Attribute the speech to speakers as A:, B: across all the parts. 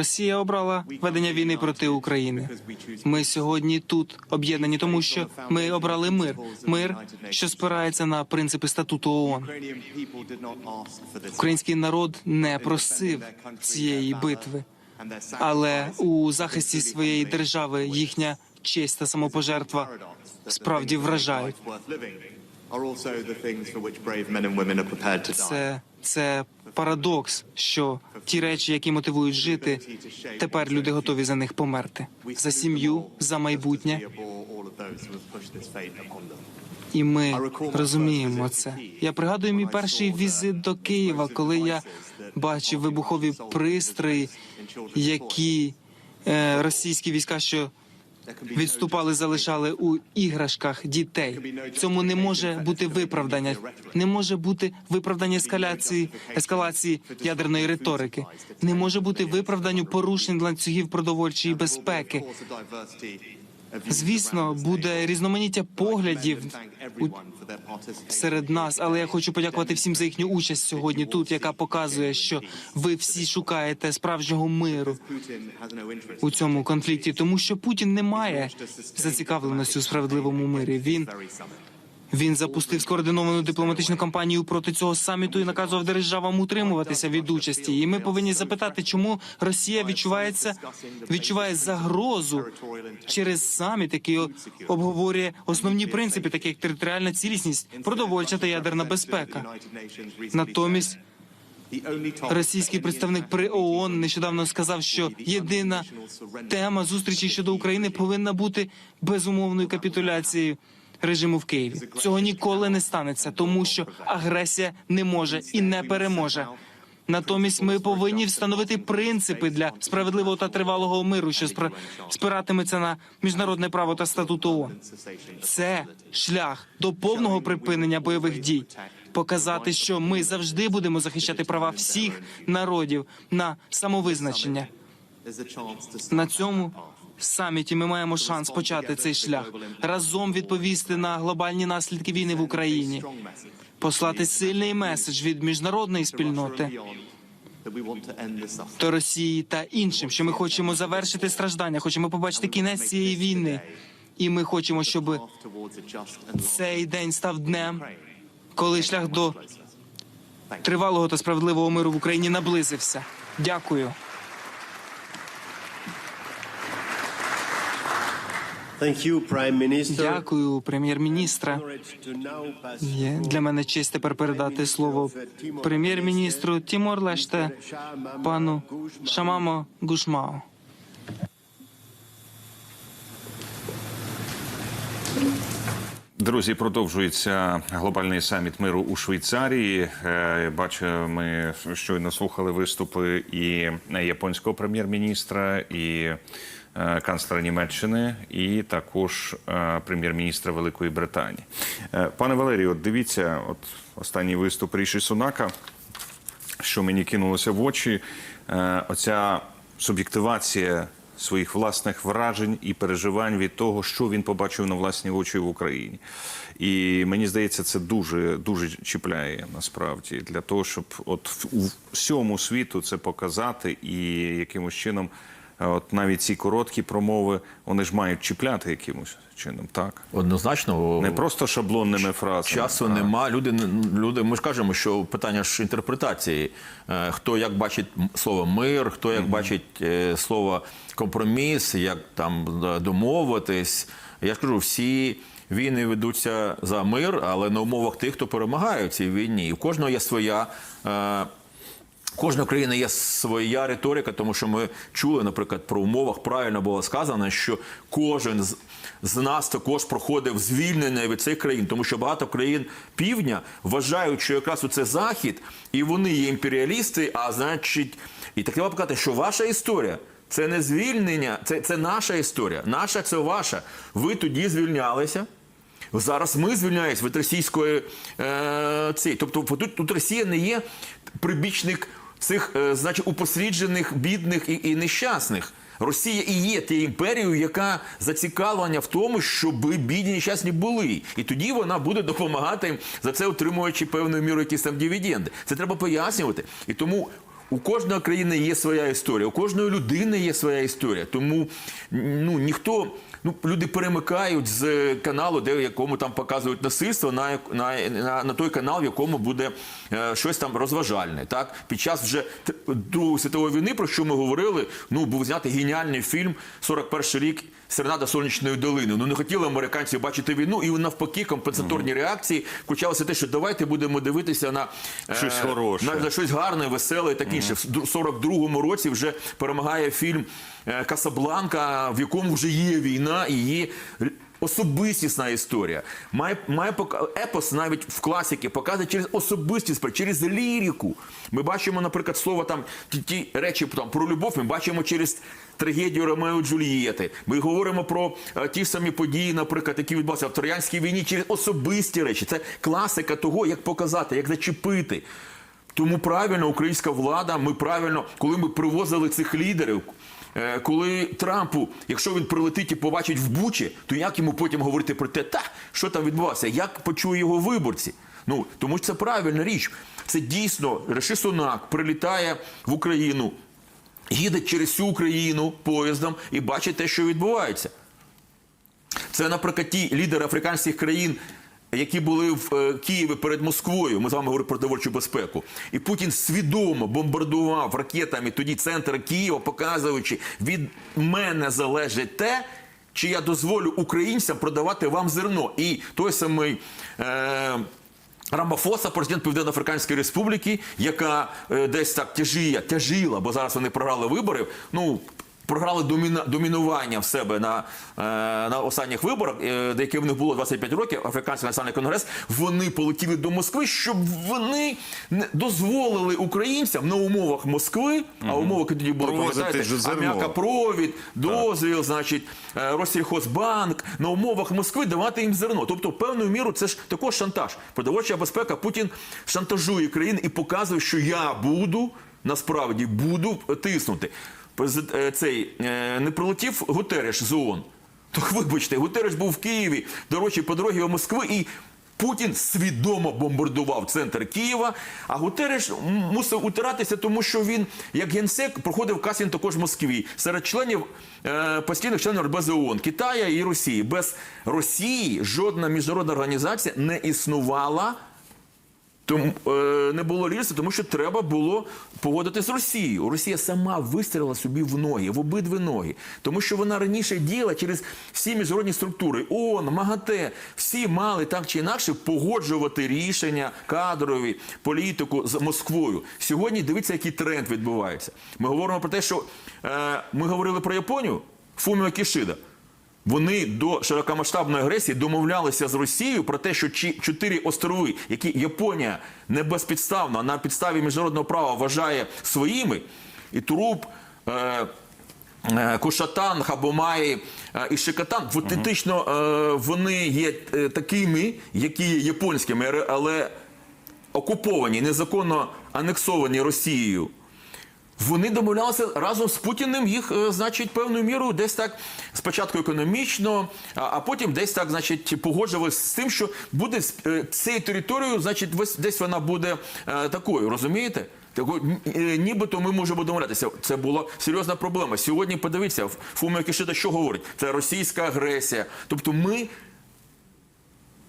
A: Росія обрала ведення війни проти України. Ми сьогодні тут об'єднані, тому що ми обрали мир. Мир, що спирається на принципи статуту ООН. Український народ не просив цієї битви, але у захисті своєї держави їхня честь та самопожертва справді вражають. Це, це парадокс, що ті речі, які мотивують жити, тепер люди готові за них померти. За сім'ю, за майбутнє. І ми розуміємо це. Я пригадую мій перший візит до Києва, коли я бачив вибухові пристрої, які е, російські війська, що відступали, залишали у іграшках дітей. Цьому не може бути виправдання. Не може бути виправдання ескалації ескалації ядерної риторики. Не може бути виправданню порушень ланцюгів продовольчої безпеки. Звісно, буде різноманіття поглядів серед нас, але я хочу подякувати всім за їхню участь сьогодні тут, яка показує, що ви всі шукаєте справжнього миру у цьому конфлікті, тому що Путін не має зацікавленості у справедливому мирі. Він він запустив скоординовану дипломатичну кампанію проти цього саміту і наказував державам утримуватися від участі. І ми повинні запитати, чому Росія відчувається відчуває загрозу через саміт, який обговорює основні принципи, такі як територіальна цілісність, продовольча та ядерна безпека. Натомість Російський представник при ООН нещодавно сказав, що єдина тема зустрічі щодо України повинна бути безумовною капітуляцією режиму в Києві. Цього ніколи не станеться, тому що агресія не може і не переможе. Натомість ми повинні встановити принципи для справедливого та тривалого миру, що спиратиметься на міжнародне право та статут ООН. Це шлях до повного припинення бойових дій. Показати, що ми завжди будемо захищати права всіх народів на самовизначення. На цьому саміті ми маємо шанс почати цей шлях разом відповісти на глобальні наслідки війни в Україні, послати сильний меседж від міжнародної спільноти до Росії та іншим, що ми хочемо завершити страждання, хочемо побачити кінець цієї війни, і ми хочемо, щоб цей день став днем, коли шлях до тривалого та справедливого миру в Україні наблизився. Дякую. Дякую, прем'єр-міністра. Для мене честь тепер передати слово прем'єр-міністру Тімор Леште, пану Шамамо Гушмао.
B: Друзі, продовжується глобальний саміт миру у Швейцарії. Е, Бачу, ми щойно слухали виступи і японського прем'єр-міністра, і канцлера Німеччини, і також е, прем'єр-міністра Великої Британії. Е, Пане Валерію, от дивіться, от останній виступ Ріші Сунака, що мені кинулося в очі, е, оця суб'єктивація своїх власних вражень і переживань від того, що він побачив на власні очі в Україні. І мені здається, це дуже дуже чіпляє насправді для того, щоб от у всьому світу це показати і якимось чином. От навіть ці короткі промови вони ж мають чіпляти якимось чином, так
C: Однозначно,
B: не просто шаблонними фразами.
C: часу
B: а-
C: нема. Люди люди. Ми ж кажемо, що питання ж інтерпретації. Е, Хто як бачить слово мир, хто як бачить е, слово компроміс, як там домовитись. Я ж кажу, всі. Війни ведуться за мир, але на умовах тих, хто перемагає в цій війні. І у кожного є своя е, Кожна країна є своя риторика, тому що ми чули, наприклад, про умовах правильно було сказано, що кожен з, нас також проходив звільнення від цих країн, тому що багато країн півдня вважають, що якраз у це захід, і вони є імперіалісти. А значить, і так треба показати, що ваша історія. Це не звільнення, це, це наша історія. Наша це ваша. Ви тоді звільнялися. Зараз ми звільняємось від російської е, цієї. Тобто тут, тут Росія не є прибічник цих, е, значить, упосліджених, бідних і, і нещасних. Росія і є тією імперією, яка зацікавлена в тому, щоб бідні нещасні були. І тоді вона буде допомагати їм за це отримуючи певною мірою якісь там дивіденди. Це треба пояснювати. І тому У кожної країни є своя історія, у кожної людини є своя історія. Тому ну ніхто. Ну, люди перемикають з каналу, де в якому там показують насильство, на, на, на, на той канал, в якому буде е, щось там розважальне. Так під час вже Другої світової війни, про що ми говорили, ну був знятий геніальний фільм «41 рік. Серенада сонячної долини. Ну не хотіли американці бачити війну, і навпаки, компенсаторні реакції включалося те, що давайте будемо дивитися на е,
B: Щось хороше.
C: на, на щось гарне, веселе і таке інше. В 42-му році вже перемагає фільм е, Касабланка, в якому вже є війна і є. Особистісна історія має має епос навіть в класіки показує через особистість, через ліріку. Ми бачимо, наприклад, слово там ті, ті речі там про любов. Ми бачимо через трагедію Ромео і Джульєти. Ми говоримо про е, ті самі події, наприклад, які відбувалися в Троянській війні, через особисті речі. Це класика того, як показати, як зачепити. Тому правильно українська влада, ми правильно, коли ми привозили цих лідерів, е, коли Трампу, якщо він прилетить і побачить в Бучі, то як йому потім говорити про те, та що там відбувалося, як почує його виборці? Ну тому що це правильна річ. Це дійсно Реши Сунак прилітає в Україну, їде через всю Україну поїздом і бачить те, що відбувається. Це, наприклад, ті лідери африканських країн, які були в е, Києві перед Москвою. Ми з вами говорили про довольчу безпеку. І Путін свідомо бомбардував ракетами тоді центр Києва, показуючи, від мене залежить те. Чи я дозволю українцям продавати вам зерно? І той самий е, Рамафоса, президент Південно-Африканської Республіки, яка е, десь так тяжіє, тяжіла, бо зараз вони програли вибори. Ну програли доміна, домінування в себе на, е, на останніх виборах, е, де яке в них було 25 років, Африканський національний конгрес. Вони полетіли до Москви, щоб вони дозволили українцям на умовах Москви, а умови які тоді були пам'ятаєте, аміакопровід, дозвіл, значить, е, на умовах Москви давати їм зерно. Тобто, певною міру, це ж також шантаж. Продовольча безпека Путін шантажує країни і показує, що я буду насправді буду тиснути. Е, Цей е, не прилетів Гутереш з ООН. Так вибачте, Гутереш був в Києві, дорожчі по дорогі до Москви і. Путін свідомо бомбардував центр Києва, а Гутереш мусив утиратися, тому що він, як генсек, проходив кастинг також в Москві серед членів е, постійних членів Радбези ООН, Китая і Росії. Без Росії жодна міжнародна організація не існувала. Тому е, не було лідерства, тому що треба було погодити з Росією. Росія сама вистрілила собі в ноги, в обидві ноги, тому що вона раніше діяла через всі міжнародні структури. ООН, МАГАТЕ, всі мали так чи інакше погоджувати рішення кадрові, політику з Москвою. Сьогодні дивіться, який тренд відбувається. Ми говоримо про те, що е, ми говорили про Японію, Фуміо Кішида. Вони до широкомасштабної агресії домовлялися з Росією про те, що чотири острови, які Японія не безпідставно а на підставі міжнародного права вважає своїми, і Туруп, е, е, Кушатан, Хабомаї е, і Шикатан, фактично е, вони є е, такими, які є японськими, але- але окуповані, незаконно анексовані Росією. Вони домовлялися разом з Путіним їх, е, значить, певною мірою десь так спочатку економічно, а, потім десь так, значить, погоджувалися з тим, що буде з е, цією територією, значить, десь вона буде е, такою, розумієте? Такою, е, нібито ми можемо домовлятися. Це була серйозна проблема. Сьогодні подивіться, Фуміо Кішида що говорить? Це російська агресія. Тобто ми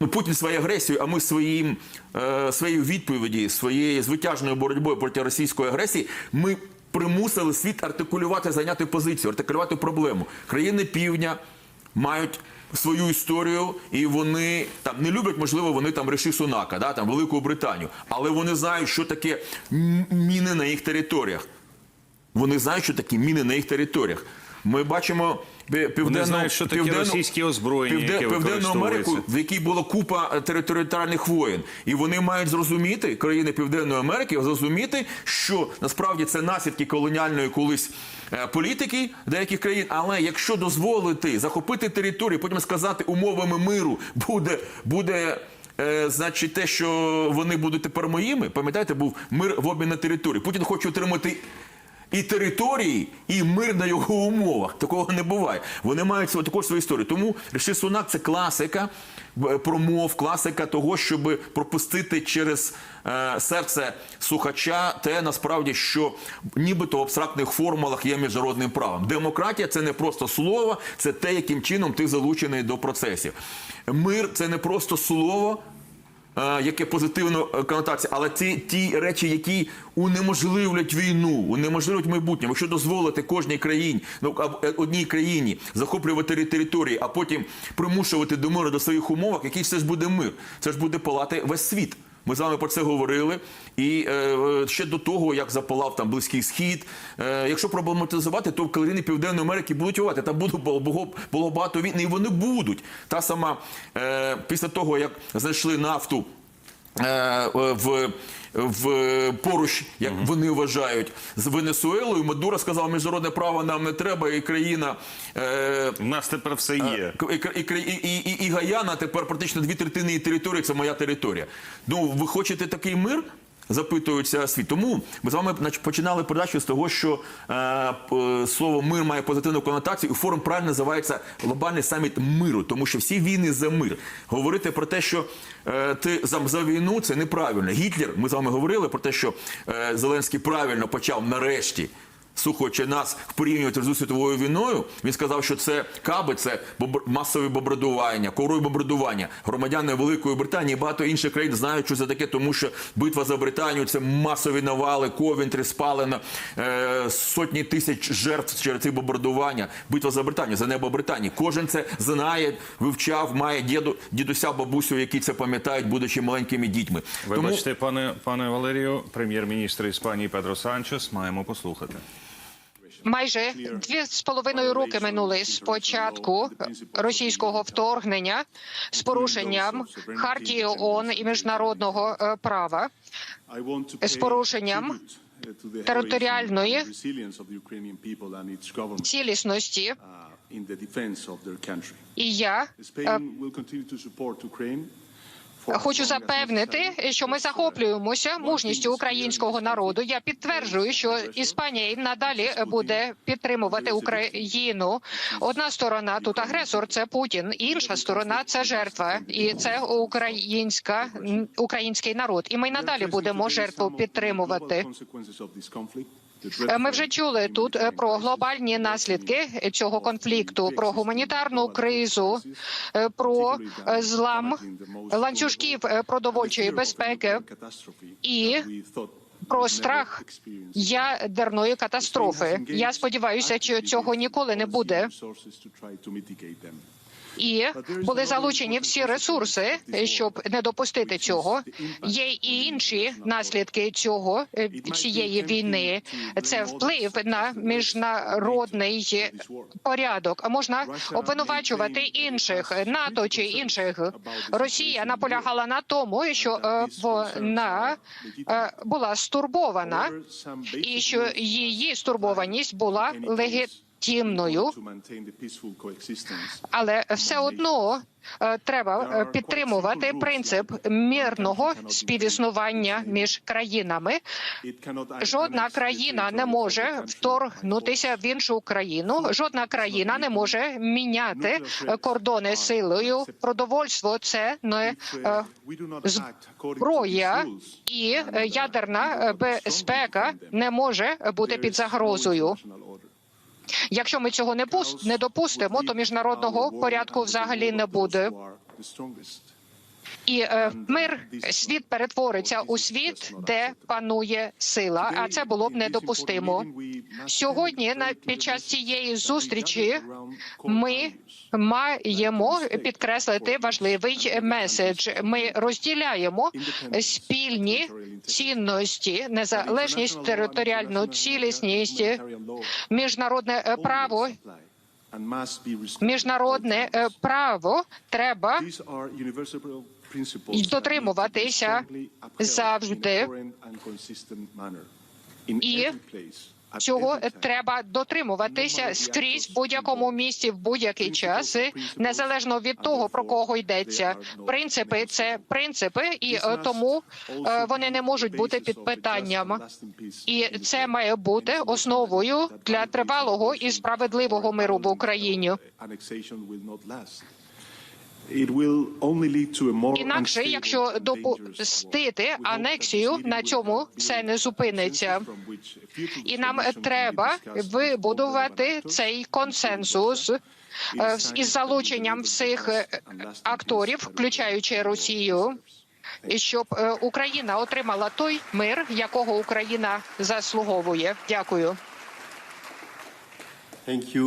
C: Ну, Путін своєю агресією, а ми своїм, е, своєю відповіді, своєю звитяжною боротьбою проти російської агресії, ми примусили світ артикулювати, зайняти позицію, артикулювати проблему. Країни півдня мають свою історію, і вони там не люблять, можливо, вони там реші Сунака, да, там Велику Британію, але вони знають, що таке міни на їх територіях. Вони знають, що такі міни на їх територіях. Ми бачимо пі- південну,
B: знають, що таке російські озброєння, яке
C: Південну Америку, в якій була купа е, територіальних воєн. І вони мають зрозуміти, країни Південної Америки, зрозуміти, що насправді це наслідки колоніальної колись е, політики деяких країн. Але якщо дозволити захопити територію, потім сказати умовами миру буде, буде. е, Значить, те, що вони будуть тепер моїми, пам'ятаєте, був мир в обмін на території. Путін хоче отримати і території, і мир на його умовах. Такого не буває. Вони мають також свою історію. Тому Ріши Сунак це класика е, промов, класика того, щоб пропустити через е, серце слухача те насправді, що нібито в абстрактних формулах є міжнародним правом. Демократія це не просто слово, це те, яким чином ти залучений до процесів. Мир це не просто слово яке позитивно е, конотація, але це ті речі, які унеможливлять війну, унеможливлять майбутнє. Якщо дозволити кожній країні, ну е, одній країні захоплювати території, а потім примушувати до миру до своїх умовах, який це ж буде мир? Це ж буде палати весь світ. Ми з вами про це говорили. І е, ще до того, як запалав там Близький Схід. Е, якщо проблематизувати, то в країни Південної Америки будуть воювати. Там було, було, було багато війн, і вони будуть. Та сама е, після того, як знайшли нафту в, в поруч, як вони вважають, з Венесуелою, Мадура сказав, міжнародне право нам не треба, і країна. Е,
B: У нас тепер все є.
C: і, і, і, і, і Гаяна тепер практично дві третини її території це моя територія. Ну, ви хочете такий мир? Запитується світ. Тому ми з вами починали передачу з того, що е, слово мир має позитивну конотацію, і форум правильно називається глобальний саміт миру, тому що всі війни за мир. Говорити про те, що е, ти за, за війну, це неправильно. Гітлер, ми з вами говорили про те, що е, Зеленський правильно почав нарешті слухаючи нас порівнювати з світовою війною, він сказав, що це каби, це масові бомбардування, коврові бомбардування. Громадяни Великої Британії і багато інших країн знають, що це таке, тому що битва за Британію це масові навали, ковінтрі спалено, е, сотні тисяч жертв через ці бомбардування. Битва за Британію, за небо Британії. Кожен це знає, вивчав, має діду, дідуся, бабусю, які це пам'ятають, будучи маленькими дітьми.
B: Вибачте, пане пане Валерію, прем'єр-міністр Іспанії Педро Санчес. Маємо послухати.
D: Майже дві з половиною роки минули з початку російського вторгнення з порушенням хартії ООН і міжнародного е, права.
E: з порушенням
D: територіальної Цілісності,
E: і
D: я хочу запевнити, що ми захоплюємося мужністю українського народу. Я підтверджую, що Іспанія і надалі буде підтримувати Україну. Одна сторона тут агресор, це Путін, інша сторона це жертва, і це українська український народ. І ми надалі будемо жертву підтримувати. Ми вже чули тут е, про глобальні наслідки цього конфлікту, про гуманітарну кризу, е, про е, злам ланцюжків продовольчої безпеки і про страх ядерної катастрофи. Я сподіваюся, що цього ніколи не буде. І були залучені всі ресурси, щоб не допустити цього. Є і інші наслідки цього е, цієї війни. Це вплив на міжнародний порядок. А можна обвинувачувати інших НАТО чи інших. Росія наполягала на тому, що е, вона е, була стурбована, і що її стурбованість була легітимною. Але все одно е, треба е, підтримувати принцип мирного співіснування між країнами. Жодна країна не може вторгнутися в іншу країну. Жодна країна не може міняти кордони силою. Продовольство це не е, зброя, і ядерна безпека не може бути під загрозою. Якщо ми цього не пуст не допустимо, то міжнародного порядку взагалі не буде. І е, мир світ перетвориться у світ, де панує сила. А це було б недопустимо. Сьогодні, на під час цієї зустрічі, ми маємо підкреслити важливий меседж. Ми розділяємо спільні цінності, незалежність, територіальну цілісність, міжнародне право. Міжнародне е, право треба
E: дотримуватися завжди.
D: І цього треба дотримуватися скрізь в будь-якому місці в будь-який час, незалежно від того про кого йдеться. Принципи це принципи, і е, тому е, вони не можуть бути під питанням. І це має бути основою для тривалого і справедливого миру в Україні. Інакше, якщо допустити анексію, на цьому все не зупиниться. І нам треба вибудувати цей консенсус е, із залученням всіх акторів, включаючи Росію. І щоб е, Україна отримала той мир, якого Україна заслуговує. Дякую.